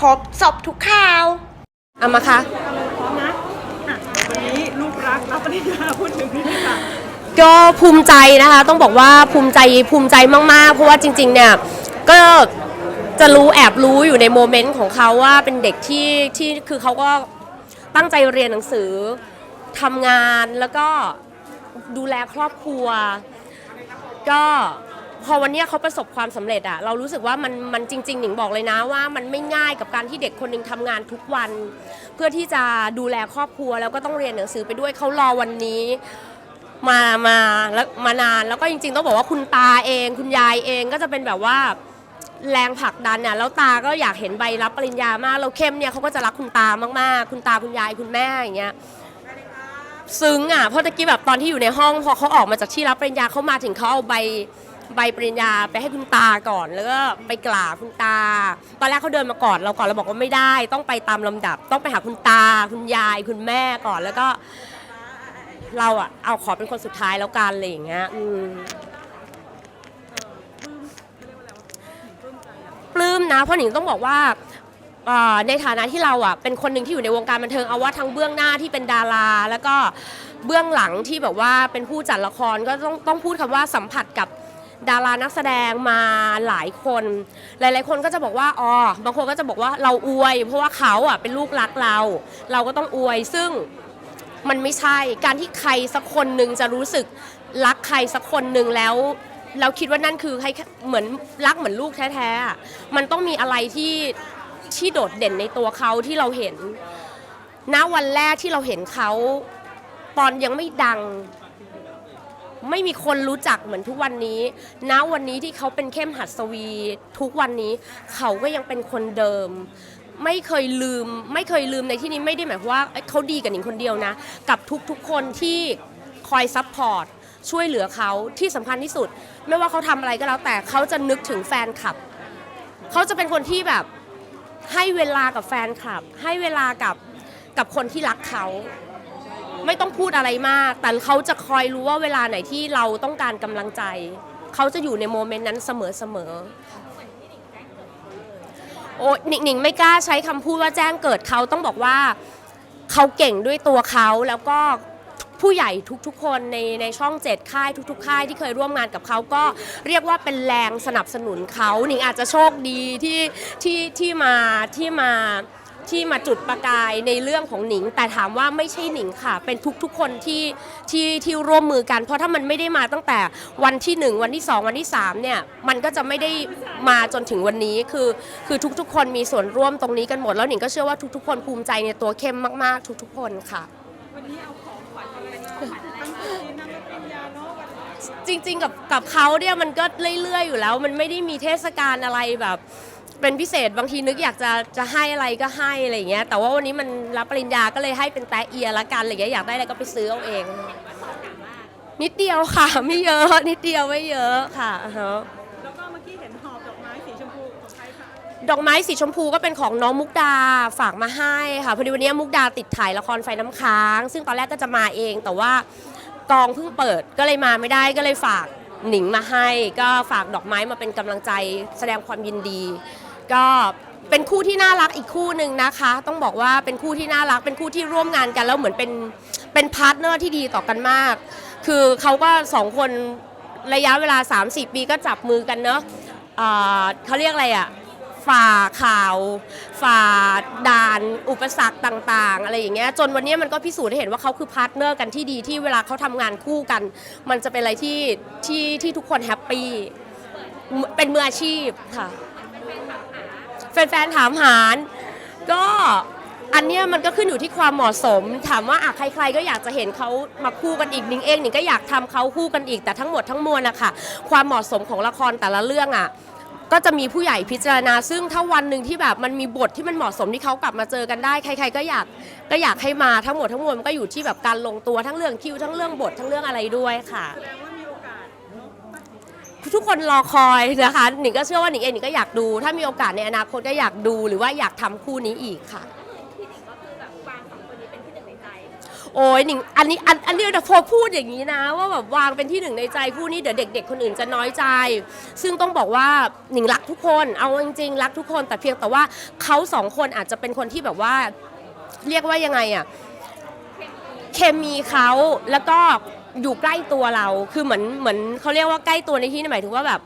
ครบจบทุกข่าว เอามาค่ะพร้อมนะอะวันนี้ลูกรักรับปริญญาพูดถึงนี่ค่ะก็ภูมิใจนะคะ ต้องบอกว่าภูมิใจภูมิใจมาก ๆ เพราะว่าจริง ๆ เนี่ย ก็จะรู้แอบรู้อยู่ในโมเมนต์ของเขาว่าเป็นเด็กที่ที่คือเขาก็ตั้งใจเรียนหนังสือทำงานแล้วก็ดูแลครอบครัว ก็ พอวันเนี้ยเขาประสบความสำเร็จอะเรารู้สึกว่ามันมันจริงๆหนิงบอกเลยนะว่า มันไม่ง่ายกับการที่เด็กคนหนึ่งทำงานทุกวัน เพื่อที่จะดูแลครอบครัวแล้วก็ต้องเรียนหนังสือไปด้วยเขารอวันนี้ มามาแล้วมานานแล้วก็จริง ๆ ต้องบอกว่าคุณตาเอง คุณยายเองก็จะเป็นแบบว่าแรงผลักดันเนี่ยแล้วตาก็อยากเห็นใบรับปริญญามากแล้วเข้มเนี่ยเขาก็จะรักคุณตามากๆ คุณตาคุณยายคุณแม่อย่างเงี้ยซึ้งอะเพราะตะกี้แบบตอนที่อยู่ในห้องพอเขาออกมาจากที่รับปริญญาเขามาถึงเขาเอาใบ ใบปริญญาไปให้คุณตาก่อน แล้วก็ไปกราบคุณตา ตอนแรกเขาเดินมาก่อนเราก่อนเราบอกว่าไม่ได้ ต้องไปตามลำดับ ต้องไปหาคุณตา คุณยาย คุณแม่ก่อนแล้วก็ เราอะเอาขอเป็นคนสุดท้ายแล้วกันอะไรอย่างเงี้ยอืมปลื้มนะเพราะหนิงต้องบอกว่าในฐานะที่เราอะเป็นคนหนึ่งที่อยู่ในวงการบันเทิงเอาว่าทั้งเบื้องหน้าที่เป็นดารา แล้วก็เบื้องหลังที่แบบว่าเป็นผู้จัดละครก็ต้องต้องพูดคำว่าสัมผัสกับ ดารานักแสดงมาหลายคน หลาย ๆ คนก็จะบอกว่าอ๋อบางคนก็จะบอกว่าเราอวย เพราะว่าเขาอะเป็นลูกรักเรา เราก็ต้องอวย ซึ่งมันไม่ใช่การที่ใครสักคนหนึ่งจะรู้สึกรักใครสักคนหนึ่งแล้ว เราคิดว่านั่นคือใครเหมือนรักเหมือนลูกแท้ๆอะมันต้องมีอะไรที่ที่โดดเด่นในตัวเขาที่เราเห็นณวันแรกที่เราเห็นเขาตอนยังไม่ดัง ไม่มีคนรู้จักเหมือนทุกวันนี้ณวันนี้ที่เขาเป็นเข้มหัดสวี ทุกวันนี้เขาก็ยังเป็นคนเดิม ไม่เคยลืม ไม่เคยลืมในที่นี้ไม่ได้หมายว่าเอ้ยเขาดีกับหนิงคนเดียวนะ กับทุกๆคนที่คอยซัพพอร์ตช่วยเหลือเขาที่สำคัญที่สุด ไม่ว่าเขาทำอะไรก็แล้วแต่เขาจะนึกถึงแฟนคลับ เขาจะเป็นคนที่แบบให้เวลากับแฟนคลับ ให้เวลากับกับคนที่รักเขา ไม่ต้องพูดอะไรมาก แต่เขาจะคอยรู้ว่าเวลาไหนที่เราต้องการกำลังใจ เขาจะอยู่ในโมเมนต์นั้นเสมอๆโอ้หนิงหนิงไม่กล้าใช้คำพูดว่าแจ้งเกิดเขาต้องบอกว่าเขาเก่งด้วยตัวเขาแล้วก็ผู้ใหญ่ทุกๆ คนในในช่องเจ็ดค่ายทุก ๆ ค่ายที่เคยร่วมงานกับเขาก็เรียกว่าเป็นแรงสนับสนุนเขาหนิงอาจจะโชคดีที่ที่ที่มาที่มา ที่มาจุดประกายในเรื่องของหนิง แต่ถามว่าไม่ใช่หนิงค่ะ เป็นทุกๆคนที่ที่ที่ร่วมมือกัน เพราะถ้ามันไม่ได้มาตั้งแต่วันที่หนึ่งวันที่สองวันที่สามเนี่ยมันก็จะไม่ได้มาจนถึงวันนี้คือ คือทุกๆ คนมีส่วนร่วมตรงนี้กันหมด แล้วหนิงก็เชื่อว่าทุกๆ คนภูมิใจในตัวเข้มมากๆ ทุกๆ คนค่ะ วันนี้เอาของขวัญอะไรมาตั้งแต่นำรับปริญญาเนาะจริงๆกับกับเขาเนี่ยมันก็เรื่อยๆอยู่แล้ว มันไม่ได้มีเทศกาลอะไรแบบ เป็นพิเศษบางทีนึกอยากจะจะให้อะไรก็ให้อะไรอย่างเงี้ยแต่ว่าวันนี้มันรับปริญญาก็เลยให้เป็นแตะเอียละกันอะไรอย่างเงี้ยอยากได้อะไรก็ไปซื้อเอาเอง นิดเดียวค่ะ ไม่เยอะ นิดเดียวไม่เยอะค่ะอ่าฮะแล้วก็เมื่อกี้เห็นหอบดอกไม้สีชมพูของใครคะดอกไม้สีชมพูก็เป็นของน้องมุกดาฝากมาให้ค่ะพอดีวันนี้มุกดาติดถ่ายละครไฟน้ำค้าง ซึ่งตอนแรกก็จะมาเอง แต่ว่ากองเพิ่งเปิดก็เลยมาไม่ได้ก็เลยฝากหนิงมาให้ ก็ฝากดอกไม้มาเป็นกำลังใจแสดงความยินดี ก็เป็นคู่ที่น่ารักอีกคู่หนึ่งนะคะ ต้องบอกว่าเป็นคู่ที่น่ารัก เป็นคู่ที่ร่วมงานกันแล้วเหมือนเป็นเป็นพาร์ทเนอร์ที่ดีต่อกันมาก คือเขาก็สองคนระยะเวลา3-4ปีก็จับมือกันเนอะเอ่อเขาเรียกอะไรอะฝ่าข่าว ฝ่าด่าน อุปสรรคต่าง ๆ อะไรอย่างเงี้ยจนวันนี้มันก็พิสูจน์ให้เห็นว่าเขาคือพาร์ทเนอร์กันที่ดีที่เวลาเขาทำงานคู่กัน มันจะเป็นอะไรที่ที่ที่ทุกคนแฮปปี้เป็นมืออาชีพค่ะ แฟนๆถามหารก็อันเนี้ยมันก็ขึ้นอยู่ที่ความเหมาะสม ถามว่าอะใคร ๆ ก็อยากจะเห็นเขามาคู่กันอีกนิงเองนิงก็อยากทำเขาคู่กันอีกแต่ทั้งหมดทั้งมวลนะคะความเหมาะสมของละครแต่ละเรื่องอะก็จะมีผู้ใหญ่พิจารณา ซึ่งถ้าวันหนึ่งที่แบบมันมีบทที่มันเหมาะสมที่เขากลับมาเจอกันได้ ใคร ๆ ก็อยากก็อยากให้มาทั้งหมดทั้งมวลมันก็อยู่ที่แบบการลงตัวทั้งเรื่องคิวทั้งเรื่องบททั้งเรื่องอะไรด้วยค่ะ แสดงว่ามีโอกาสเนาะ ทุกคนรอคอยนะคะหนิงก็เชื่อว่าหนิงเองหนิงก็อยากดู ถ้ามีโอกาสในอนาคตก็อยากดูหรือว่าอยากทำคู่นี้อีกค่ะโอ้ยหนิงอันนี้อันอันนี้เดี๋ยวพอพูดอย่างนี้นะ ว่าแบบวางเป็นที่หนึ่งในใจคู่นี้เดี๋ยวเด็ก ๆ คนอื่นจะน้อยใจ ซึ่งต้องบอกว่าหนิงรักทุกคนเอาจริงๆรักทุกคนแต่เพียงแต่ว่าเขาสองคนอาจจะเป็นคนที่แบบว่า เรียกว่ายังไงอะเคมีเขาแล้วก็ อยู่ใกล้ตัวเรา คือเหมือนเหมือนเขาเรียกว่าใกล้ตัวในที่นี้หมายถึงว่าแบบ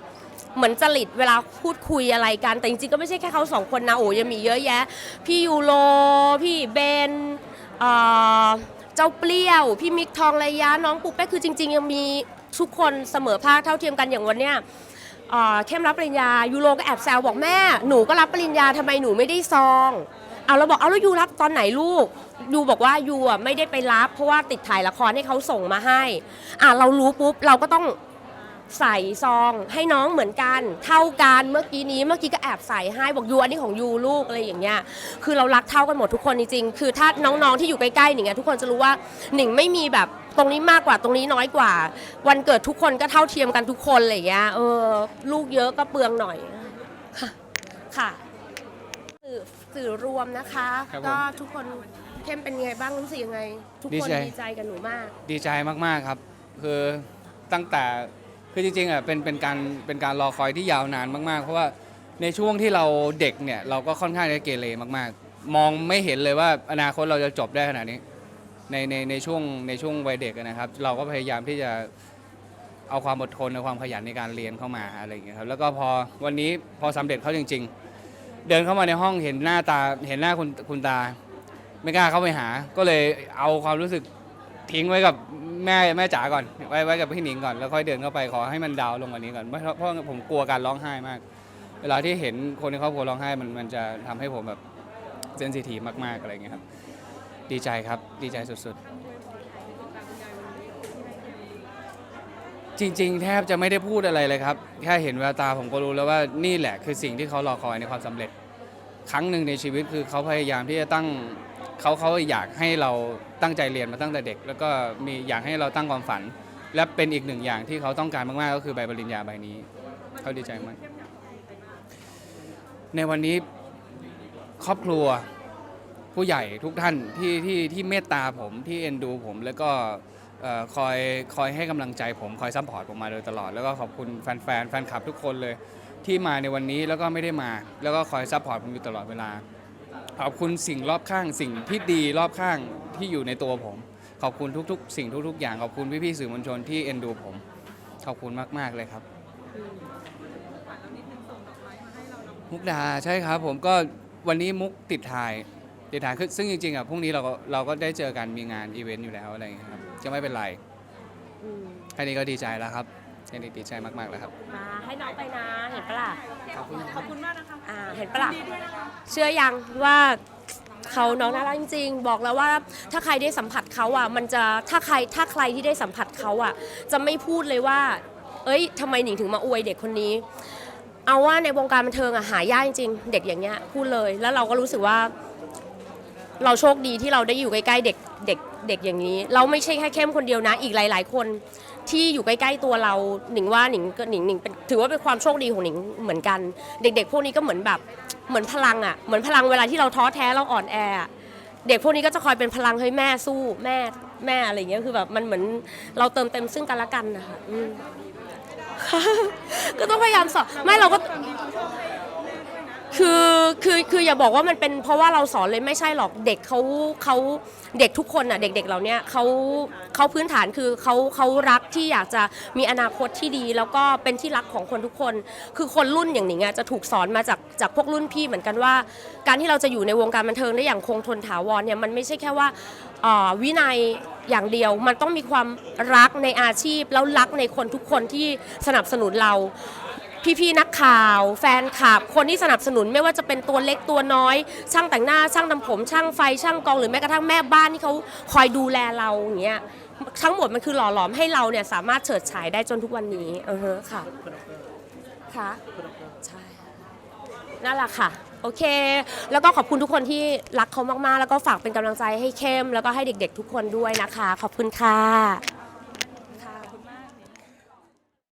เหมือนจริตเวลาพูดคุยอะไรกัน แต่จริงๆก็ไม่ใช่แค่เขาสองคนนะโอ้ยังมีเยอะแยะ พี่ยูโร พี่เบนเอ่อเจ้าเปรี้ยว พี่มิกทองระยะน้องปุ๊กเป้คือจริง ๆ ยังมีทุกคนเสมอภาคเท่าเทียมกันอย่างวันเนี้ยเอ่อเข้มรับปริญญายูโรก็แอบแซวบอกแม่หนูก็รับปริญญาทำไมหนูไม่ได้ซอง เอาเราบอกเอาแล้วยูรับตอนไหนลูก ยูบอกว่ายูอะไม่ได้ไปรับ เพราะว่าติดถ่ายละครให้เขาส่งมาให้ อะเรารู้ปุ๊บเราก็ต้องใส่ซองให้น้องเหมือนกัน เท่ากันเมื่อกี้นี้เมื่อกี้ก็แอบใส่ให้บอกยูอันนี้ของยูลูกอะไรอย่างเงี้ยคือเรารักเท่ากันหมดทุกคนจริงๆคือถ้าน้องๆที่อยู่ใกล้ๆหนิงอะทุกคนจะรู้ว่าหนิงไม่มีแบบตรงนี้มากกว่าตรงนี้น้อยกว่า วันเกิดทุกคนก็เท่าเทียมกันทุกคนอะไรอย่างเงี้ยเออลูกเยอะก็เปลืองหน่อยค่ะค่ะสื่อสื่อรวมนะคะ ครับผม ก็ทุกคน เข้มเป็นไงบ้างรู้สึกยังไง ทุกคนดีใจ ดีใจกับหนูมาก ดีใจมาก ๆ ครับ คือตั้งแต่คือจริงๆอะเป็นเป็นการเป็นการรอคอยที่ยาวนานมาก ๆ เพราะว่าในช่วงที่เราเด็กเนี่ย เราก็ค่อนข้างจะเกเรมาก ๆ มองไม่เห็นเลยว่าอนาคตเราจะจบได้ขนาดนี้ ในในในช่วงในช่วงวัยเด็กอะนะครับ เราก็พยายามที่จะเอาความอดทนเอาความขยันในการเรียนเข้ามาอะไรอย่างเงี้ยครับแล้วก็พอวันนี้พอสำเร็จเขาจริง ๆ เดินเข้ามาในห้องเห็นหน้าตาเห็นหน้าคุณคุณตา ไม่กล้าเข้าไปหา ก็เลยเอาความรู้สึกทิ้งไว้กับแม่แม่จ๋าก่อน ไว้ไว้กับพี่หนิงก่อน แล้วค่อยเดินเข้าไปขอให้มันดาวลงกว่านี้ก่อน เพราะเพราะผมกลัวการร้องไห้มาก เวลาที่เห็นคนในครอบครัวร้องไห้มันมันจะทำให้ผมแบบเซนซิทีฟมากๆอะไรเงี้ยครับ ดีใจครับ ดีใจสุดๆ จริง ๆ แทบจะไม่ได้พูดอะไรเลยครับ แค่เห็นแววตาผมก็รู้แล้วว่านี่แหละคือสิ่งที่เขารอคอยในความสำเร็จ ครั้งหนึ่งในชีวิตคือเขาพยายามที่จะตั้ง เขาเขาอยากให้เราตั้งใจเรียนมาตั้งแต่เด็ก แล้วก็มีอยากให้เราตั้งความฝัน และเป็นอีกหนึ่งอย่างที่เขาต้องการมากๆก็คือใบปริญญาใบนี้เขาดีใจมากในวันนี้ครอบครัวผู้ใหญ่ทุกท่านที่ที่ที่เมตตาผมที่เอ็นดูผมแล้วก็คอยคอยให้กำลังใจผมคอยซัพพอร์ตผมมาโดยตลอด แล้วก็ขอบคุณแฟนแฟนแฟนคลับทุกคนเลยที่มาในวันนี้แล้วก็ไม่ได้มา แล้วก็คอยซัพพอร์ตผมอยู่ตลอดเวลา ขอบคุณสิ่งรอบข้าง สิ่งที่ดีรอบข้างที่อยู่ในตัวผม ขอบคุณทุกๆ สิ่งทุกๆ อย่างขอบคุณพี่ๆสื่อมวลชนที่เอ็นดูผม ขอบคุณมากๆเลยครับมุกดาใช่ครับ ผมก็วันนี้มุกติดถ่ายติดถ่ายคือซึ่งจริงๆอะพรุ่งนี้เราก็เราก็ได้เจอกันมีงานอีเวนต์อยู่แล้วอะไรอย่างเงี้ยครับจะไม่เป็นไรอืมแค่นี้ก็ดีใจแล้วครับ แค่นี้ดีใจมากๆแล้วครับ มาให้น้องไปนะเห็นปะล่ะขอบคุณขอบคุณมากนะคะอ่าเห็นปะล่ะเชื่อยังว่าเขาน้องน่ารักจริงๆ บอกแล้วว่าถ้าใครได้สัมผัสเขาอะมันจะถ้าใครถ้าใครที่ได้สัมผัสเขาอะ จะไม่พูดเลยว่า เอ้ยทำไมหนิงถึงมาอวยเด็กคนนี้ เอาว่าในวงการบันเทิงอะหายากจริงๆ เด็กอย่างเงี้ยพูดเลย แล้วเราก็รู้สึกว่า เราโชคดีที่เราได้อยู่ใกล้ๆเด็กเด็กเด็กอย่างนี้ เราไม่ใช่แค่เข้มคนเดียวนะ อีกหลาย ๆ คน ที่อยู่ใกล้ๆตัวเราหนิงว่าหนิงก็หนิงหนิงเป็นถือว่าเป็นความโชคดีของหนิงเหมือนกัน เด็ก ๆ พวกนี้ก็เหมือนแบบเหมือนพลังอะเหมือนพลังเวลาที่เราท้อแท้เราอ่อนแออะเด็กพวกนี้ก็จะคอยเป็นพลังให้แม่สู้แม่แม่อะไรอย่างเงี้ยคือแบบมันเหมือนเราเติมเต็มซึ่งกันและกันนะคะอืม ก็ต้องพยายามสอนไม่เราก็คือ คือคือคืออย่าบอกว่ามันเป็นเพราะว่าเราสอนเลยไม่ใช่หรอกเด็กเขาเขาเด็กทุกคนอะเด็กๆเราเนี้ยเขาเขาพื้นฐานคือเขาเขารักที่อยากจะมีอนาคตที่ดี แล้วก็เป็นที่รักของคนทุกคน คือคนรุ่นอย่างหนิงอะจะถูกสอนมาจากจากพวกรุ่นพี่เหมือนกันว่า การที่เราจะอยู่ในวงการบันเทิงได้อย่างคงทนถาวรเนี่ยมันไม่ใช่แค่ว่าวินัยอย่างเดียวมันต้องมีความรักในอาชีพแล้วรักในคนทุกคนที่สนับสนุนเรา พี่ๆนักข่าว แฟนคลับ คนที่สนับสนุนไม่ว่าจะเป็นตัวเล็กตัวน้อย ช่างแต่งหน้าช่างทำผม ช่างไฟช่างกองหรือแม้กระทั่งแม่บ้านที่เขาคอยดูแลเราอย่างเงี้ยทั้งหมดมันคือหล่อหลอมให้เราเนี่ยสามารถเฉิดฉายได้จนทุกวันนี้เออฮะค่ะค่ะใช่นั่นแหละค่ะโอเค แล้วก็ขอบคุณทุกคนที่รักเขามากๆ แล้วก็ฝากเป็นกำลังใจให้เข้ม แล้วก็ให้เด็กๆทุกคนด้วยนะคะ ขอบคุณค่ะ